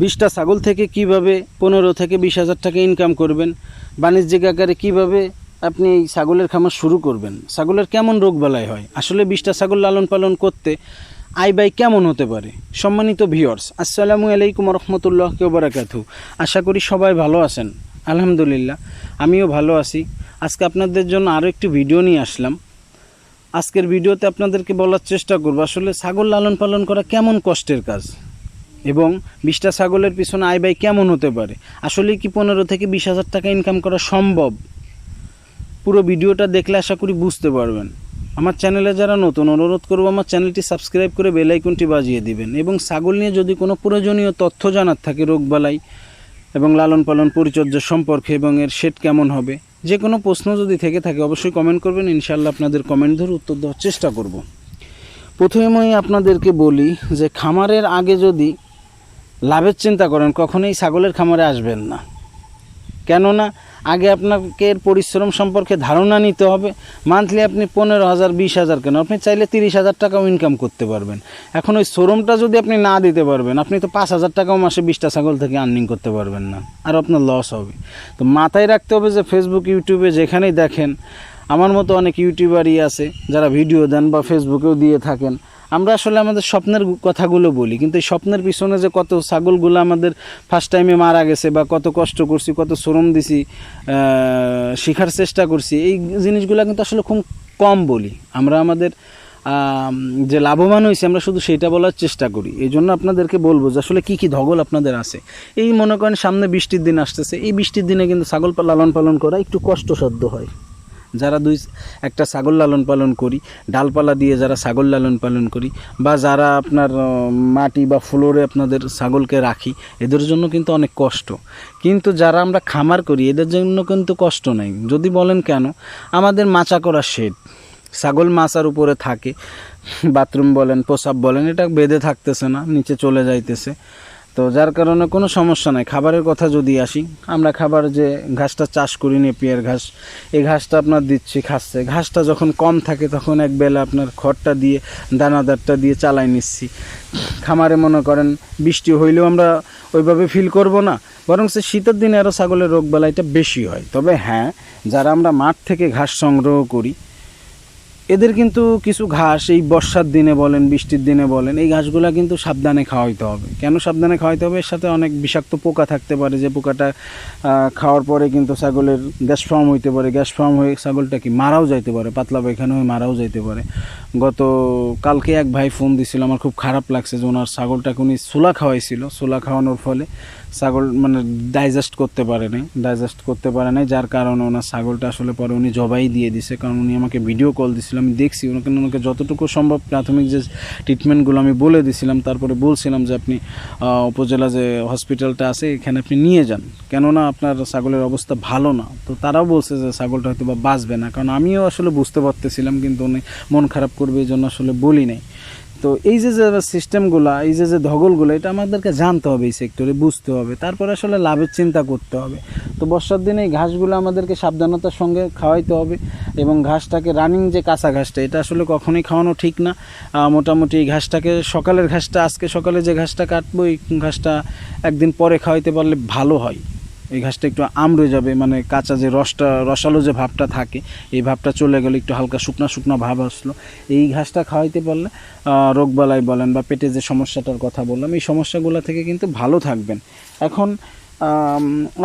বিশটা ছাগল থেকে কীভাবে পনেরো থেকে বিশ হাজার টাকা ইনকাম করবেন? বাণিজ্যিক আকারে কীভাবে আপনি এই ছাগলের খামার শুরু করবেন? ছাগলের কেমন রোগ বালাই হয়? আসলে বিশটা ছাগল লালন পালন করতে আই বাই কেমন হতে পারে? সম্মানিত ভিওর্স আসসালামু আলাইকুম রহমতুল্লাহ বারাকাতু আশা করি সবাই ভালো আছেন। আলহামদুলিল্লাহ, আমিও ভালো আছি। আজকে আপনাদের জন্য আরও একটি ভিডিও নিয়ে আসলাম। আজকের ভিডিওতে আপনাদেরকে বলার চেষ্টা করব, আসলে ছাগল লালন পালন করা কেমন কষ্টের কাজ? এবং বিশটা ছাগলের পিছনে আয় ব্যয় কেমন হতে পারে? আসলে কি পনেরো থেকে বিশ হাজার টাকা ইনকাম করা সম্ভব? পুরো ভিডিওটা দেখলে আশা করি বুঝতে পারবেন। আমার চ্যানেলে যারা নতুন, অনুরোধ করব আমার চ্যানেলটি সাবস্ক্রাইব করে বেল আইকনটি বাজিয়ে দিবেন এবং ছাগল নিয়ে যদি কোনো প্রয়োজনীয় তথ্য জানার থাকে রোগবালাই এবং লালন পালন পরিচর্যা সম্পর্কে এবং এর শেড কেমন হবে, যে কোনো প্রশ্ন যদি থেকে থাকে অবশ্যই কমেন্ট করবেন ইনশাল্লাহ আপনাদের কমেন্ট ধরে উত্তর দেওয়ার চেষ্টা করব। প্রথমেই আপনাদেরকে বলি যে খামারের আগে যদি লাভের চিন্তা করেন, কখনোই ছাগলের খামারে আসবেন না। কেননা, আগে আপনাকে এর পরিশ্রম সম্পর্কে ধারণা নিতে হবে। মান্থলি আপনি পনেরো হাজার, বিশ হাজার কেন আপনি চাইলে তিরিশ হাজার টাকাও ইনকাম করতে পারবেন। এখন ওই শোরুমটা যদি আপনি না দিতে পারবেন, আপনি তো পাঁচ হাজার টাকাও মাসে বিশটা ছাগল থেকে আর্নিং করতে পারবেন না, আর আপনার লস হবে। তো মাথায় রাখতে হবে যে ফেসবুক ইউটিউবে যেখানেই দেখেন, আমার মতো অনেক ইউটিউবারই আছে, যারা ভিডিও দেন বা ফেসবুকেও দিয়ে থাকেন। আমরা আসলে আমাদের স্বপ্নের কথাগুলো বলি, কিন্তু এই স্বপ্নের পিছনে যে কত ছাগলগুলো আমাদের ফার্স্ট টাইমে মারা গেছে বা কত কষ্ট করছি, কত শ্রম দিছি শেখার চেষ্টা করছি, এই জিনিসগুলো কিন্তু আসলে খুব কম বলি। আমরা আমাদের যে লাভবান হয়েছে, আমরা শুধু সেটা বলার চেষ্টা করি। এই জন্য আপনাদেরকে বলব যে আসলে কী কী ধগল আপনাদের আছে। এই মনে করেন সামনে বৃষ্টির দিন আসতেছে, এই বৃষ্টির দিনে কিন্তু ছাগল লালন পালন করা একটু কষ্টসাধ্য হয়। যারা দুই, একটা ছাগল লালন পালন করি, ডালপালা দিয়ে যারা ছাগল লালন পালন করি, বা যারা আপনার মাটি বা ফ্লোরে আপনাদের ছাগলকে রাখি, এদের জন্য কিন্তু অনেক কষ্ট। কিন্তু যারা আমরা খামার করি, এদের জন্য কিন্তু কষ্ট নেই। যদি বলেন কেন? আমাদের মাচা করা শেড ছাগল মাচার উপরে থাকে, বাথরুম বলেন, প্রসাব বলেন, এটা বেঁধে থাকতেছে না, নিচে চলে যাইতেছে। তো যার কারণে কোনো সমস্যা নাই। খাবারের কথা যদি আসি, আমরা খাবার যে ঘাসটা চাষ করি, নেপিয়ার ঘাস, এই ঘাসটা আপনার দিচ্ছি খাচ্ছে ঘাসটা যখন কম থাকে, তখন এক বেলা আপনার খড়টা দিয়ে, দানাদারটা দিয়ে চালাই নিচ্ছি। খামারে মনে করেন বৃষ্টি হইলেও আমরা ওইভাবে ফিল করব না বরং সে শীতের দিনে আরও ছাগলের রোগ বেলাইটা বেশি হয়। তবে হ্যাঁ যারা আমরা মাঠ থেকে ঘাস সংগ্রহ করি এদের কিন্তু কিছু ঘাস, এই বর্ষার দিনে বলেন, বৃষ্টির দিনে বলেন, এই ঘাসগুলা কিন্তু সাবধানে খাওয়াইতে হবে। কেন সাবধানে খাওয়াইতে হবে? এর সাথে অনেক বিষাক্ত পোকা থাকতে পারে, যে পোকাটা খাওয়ার পরে কিন্তু ছাগলের গ্যাস ফর্ম হইতে পারে। গ্যাস ফর্ম হয়ে ছাগলটা কি মারাও যাইতে পারে, পাতলা পায়খানা হয়ে মারাও যাইতে পারে। গত কালকে এক ভাই ফোন দিছিল, আমার খুব খারাপ লাগছে যে ওনার ছাগলটাকে উনি সোলা খাওয়াইছিল। সোলা খাওয়ানোর ফলে ছাগল মানে ডাইজেস্ট করতে পারে নাই ডাইজেস্ট করতে পারে নাই, যার কারণে ওনার ছাগলটা আসলে পরে উনি জবাই দিয়ে দিছে। কারণ উনি আমাকে ভিডিও কল দিছিল, আমি দেখছি ওনাকে ওনাকে যতটুকু সম্ভব প্রাথমিক যে ট্রিটমেন্টগুলো আমি বলে দিছিলাম, তারপরে বলছিলাম যে আপনি উপজেলা যে হসপিটালটা আছে, এখানে আপনি নিয়ে যান। কেননা আপনার ছাগলের অবস্থা ভালো না। তো তারাও বলছে যে ছাগলটা হয়তো বা বাঁচবে না। কারণ আমিও আসলে বুঝতে পারতেছিলাম, কিন্তু উনি মন খারাপ করবে এই জন্য আসলে বলি নাই। তো এই যে যে সিস্টেমগুলো এই যে যে ধগলগুলো, এটা আমাদেরকে জানতে হবে এই সেক্টরে বুঝতে হবে। তারপরে আসলে লাভের চিন্তা করতে হবে। তো বর্ষার দিনে এই ঘাসগুলো আমাদেরকে সাবধানতার সঙ্গে খাওয়াইতে হবে এবং ঘাসটাকে রানিং যে কাঁচা ঘাসটা, এটা আসলে কখনোই খাওয়ানো ঠিক না। মোটামুটি এই ঘাসটাকে, সকালের ঘাসটা, আজকে সকালে যে ঘাসটা কাটবো, এই ঘাসটা একদিন পরে খাওয়াইতে পারলে ভালো হয়। এই ঘাসটা একটু আমড়ে যাবে মানে কাঁচা যে রসটা, রসালো যে ভাবটা থাকে, এই ভাবটা চলে গেলে, একটু হালকা শুকনো শুকনো ভাব আসলো। এই ঘাসটা খাওয়াইতে পারলে রোগবালাই বলেন বা পেটে যে সমস্যাটার কথা বললাম, এই সমস্যাগুলো থেকে কিন্তু ভালো থাকবেন। এখন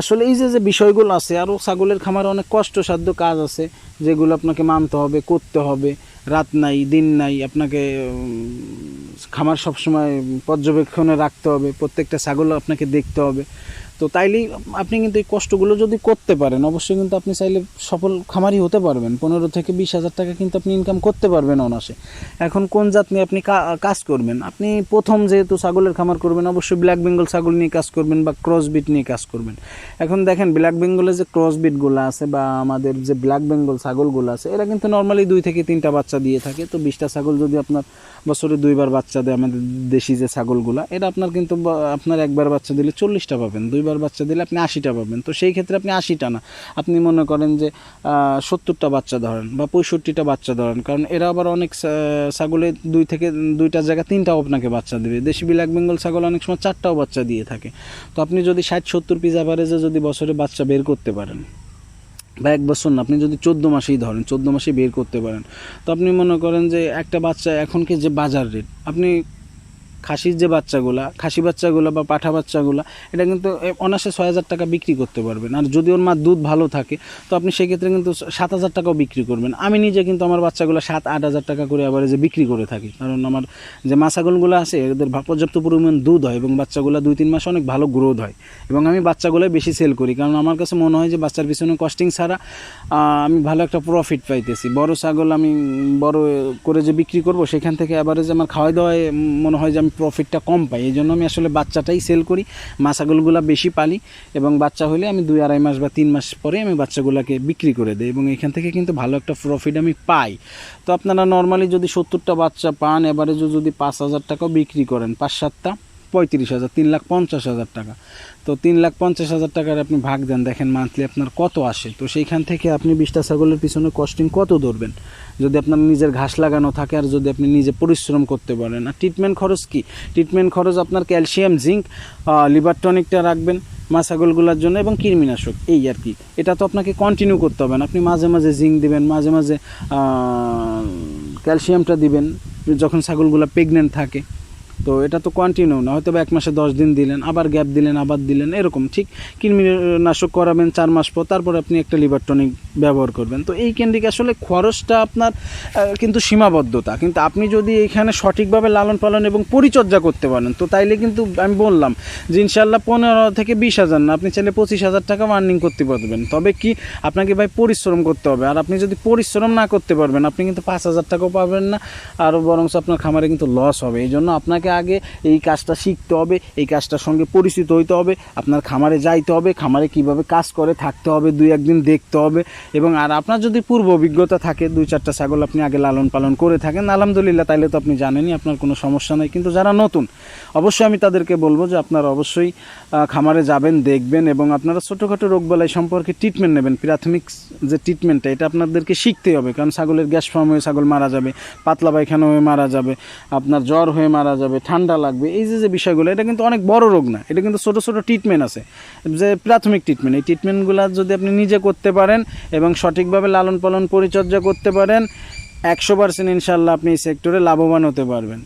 আসলে এই যে যে বিষয়গুলো আছে আরও ছাগলের খামারে অনেক কষ্টসাধ্য কাজ আছে, যেগুলো আপনাকে মানতে হবে, করতে হবে। রাত নাই, দিন নাই, আপনাকে খামার সবসময় পর্যবেক্ষণে রাখতে হবে, প্রত্যেকটা ছাগল আপনাকে দেখতে হবে। তো তাইলেই আপনি কিন্তু এই কষ্টগুলো যদি করতে পারেন, অবশ্যই কিন্তু আপনি চাইলে সফল খামারি হতে পারবেন। পনেরো থেকে বিশ হাজার টাকা কিন্তু আপনি ইনকাম করতে পারবেন অনাসে এখন কোন জাত নিয়ে আপনি কাজ করবেন? আপনি প্রথম যেহেতু ছাগলের খামার করবেন, অবশ্যই ব্ল্যাক বেঙ্গল ছাগল নিয়ে কাজ করবেন বা ক্রস বিট নিয়ে কাজ করবেন। এখন দেখেন ব্ল্যাক বেঙ্গলের যে ক্রস বিটগুলো আছে বা আমাদের যে ব্ল্যাক বেঙ্গল ছাগলগুলো আছে, এরা কিন্তু নর্মালি দুই থেকে তিনটা বাচ্চা দিয়ে থাকে। তো বিশটা ছাগল যদি আপনার বছরে দুইবার বাচ্চা দেয় আমাদের দেশি যে ছাগলগুলা এটা আপনার কিন্তু আপনার একবার বাচ্চা দিলে চল্লিশটা পাবেন। দুই বার বাচ্চা দিলে আপনি আশিটা পাবেন। তো সেই ক্ষেত্রে আপনি আশিটা না। আপনি মনে করেন যে সত্তরটা বাচ্চা ধরেন বা পঁয়ষট্টিটা বাচ্চা ধরেন। কারণ এরা আবার অনেক ছাগলে দুই থেকে দুইটা জায়গা তিনটাও আপনাকে বাচ্চা দেবে। দেশি ব্ল্যাক বেঙ্গল ছাগল অনেক সময় চারটাও বাচ্চা দিয়ে থাকে। তো আপনি যদি ষাট, সত্তর পিস অ্যাভারেজে যদি বছরে বাচ্চা বের করতে পারেন, বা এক বছর না, আপনি যদি চোদ্দ মাসেই ধরেন, চোদ্দ মাসে বের করতে পারেন, তো আপনি মনে করেন যে, একটা বাচ্চা এখনকে যে বাজার রেট আপনি খাসির যে বাচ্চাগুলা খাসি বাচ্চাগুলো বা পাঠা বাচ্চাগুলো এটা কিন্তু এ, অনায়াসে ছয় হাজার টাকা বিক্রি করতে পারবেন। আর যদি ওর মা দুধ ভালো থাকে তো আপনি সেক্ষেত্রে কিন্তু সাত হাজার টাকাও বিক্রি করবেন। আমি নিজে কিন্তু আমার বাচ্চাগুলো সাত আট হাজার টাকা করে আবার যে বিক্রি করে থাকি। কারণ আমার যে মাছাগলগুলো আছে এদের পর্যাপ্ত পরিমাণ দুধ হয় এবং বাচ্চাগুলো দুই তিন মাসে অনেক ভালো গ্রোথ হয়। এবং আমি বাচ্চাগুলো বেশি সেল করি। কারণ আমার কাছে মনে হয় যে বাচ্চার পিছনে কস্টিং ছাড়া আমি ভালো একটা প্রফিট পাইতেছি। বড় ছাগল আমি বড় করে যে বিক্রি করব সেখান থেকে অ্যাভারেজ আমার খাওয়াই দাওয়ায় মনে হয় যে আমি প্রফিটটা কম পাই। এই জন্য আমি আসলে বাচ্চাটাই সেল করি মা ছাগলগুলো বেশি পালি এবং বাচ্চা হলে আমি দুই আড়াই মাস বা তিন মাস পরে আমি বাচ্চাগুলোকে বিক্রি করে দিই এবং এখান থেকে কিন্তু ভালো একটা প্রফিট আমি পাই। তো আপনারা নর্মালি যদি সত্তরটা বাচ্চা পান এবারে যদি পাঁচ হাজার টাকাও বিক্রি করেন, পাঁচ সাতটা পঁয়ত্রিশ হাজার, তিন লাখ পঞ্চাশ হাজার টাকা। তো তিন লাখ পঞ্চাশ হাজার টাকার আপনি ভাগ দেন, দেখেন মান্থলি আপনার কত আসে। তো সেইখান থেকে আপনি বিশটা ছাগলের পিছনে কস্টিং কত ধরবেন? যদি আপনার নিজের ঘাস লাগানো থাকে আর যদি আপনি নিজে পরিশ্রম করতে পারেন। আর ট্রিটমেন্ট খরচ কি? ট্রিটমেন্ট খরচ আপনার ক্যালসিয়াম জিঙ্ক লিভার টনিকটা রাখবেন মা ছাগলগুলোর জন্য এবং কৃমিনাশক, এই আর কি। এটা তো আপনাকে কন্টিনিউ করতে হবে না। আপনি মাঝে মাঝে জিঙ্ক দিবেন, মাঝে মাঝে ক্যালসিয়ামটা দিবেন। যখন ছাগলগুলো প্রেগনেন্ট থাকে তো এটা তো কন্টিনিউ না হয়তো এক মাসে দশ দিন দিলেন, আবার গ্যাপ দিলেন, আবার দিলেন, এরকম। ঠিক কৃমিনাশক করাবেন চার মাস পর, তারপর আপনি একটা লিভার টনিক ব্যবহার করবেন। তো এই কেন্দ্রিক আসলে খরচটা আপনার কিন্তু সীমাবদ্ধতা। কিন্তু আপনি যদি এখানে সঠিকভাবে লালন পালন এবং পরিচর্যা করতে পারেন, তো তাইলে কিন্তু আমি বললাম যে ইনশাল্লাহ পনেরো থেকে বিশ হাজার না, আপনি চাইলে পঁচিশ হাজার টাকা আর্নিং করতে পারবেন। তবে কি আপনাকে ভাই পরিশ্রম করতে হবে। আর আপনি যদি পরিশ্রম না করতে পারবেন, আপনি কিন্তু পাঁচ হাজার টাকাও পাবেন না, আরও বরং আপনার খামারে কিন্তু লস হবে। এই জন্য আপনাকে আগে এই কাজটা শিখতে হবে, এই কাজটার সঙ্গে পরিচিত হইতে হবে, আপনার খামারে যাইতে হবে, খামারে কীভাবে কাজ করে থাকতে হবে, দুই একদিন দেখতে হবে এবং আর আপনার যদি পূর্ব অভিজ্ঞতা থাকে, দুই চারটা ছাগল আপনি আগে লালন পালন করে থাকেন, আলহামদুলিল্লাহ তাইলে তো আপনি জানেনই, আপনার কোনো সমস্যা নাই। কিন্তু যারা নতুন, অবশ্যই আমি তাদেরকে বলব যে আপনারা অবশ্যই খামারে যাবেন, দেখবেন এবং আপনারা ছোটোখাটো রোগবালাই সম্পর্কে ট্রিটমেন্ট নেবেন। প্রাথমিক যে ট্রিটমেন্টটা এটা আপনাদেরকে শিখতে হবে। কারণ ছাগলের গ্যাস ফর্ম হয়ে ছাগল মারা যাবে, পাতলা পায়খানা হয়ে মারা যাবে, আপনার জ্বর হয়ে মারা যাবে ঠান্ডা লাগবে। এই যে যে বিষয়গুলো, এটা কিন্তু অনেক বড় রোগ না। এটা কিন্তু ছোটো ছোটো ট্রিটমেন্ট আছে। যে প্রাথমিক ট্রিটমেন্ট এই ট্রিটমেন্টগুলো যদি আপনি নিজে করতে পারেন এবং সঠিকভাবে লালন পালন পরিচর্যা করতে পারেন, একশো পার্সেন্ট ইনশাল্লাহ আপনি এই সেক্টরে লাভবান হতে পারবেন।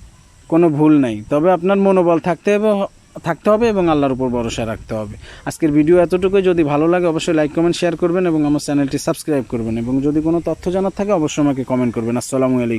কোনো ভুল নাই। তবে আপনার মনোবল থাকতে হবে থাকতে হবে এবং আল্লাহর উপর ভরসা রাখতে হবে। আজকের ভিডিও এতটুকুই। যদি ভালো লাগে, অবশ্যই লাইক কমেন্ট শেয়ার করবেন এবং আমার চ্যানেলটি সাবস্ক্রাইব করবেন। এবং যদি কোনো তথ্য জানার থাকে, অবশ্যই আমাকে কমেন্ট করবেন। আসসালামু আলাইকুম।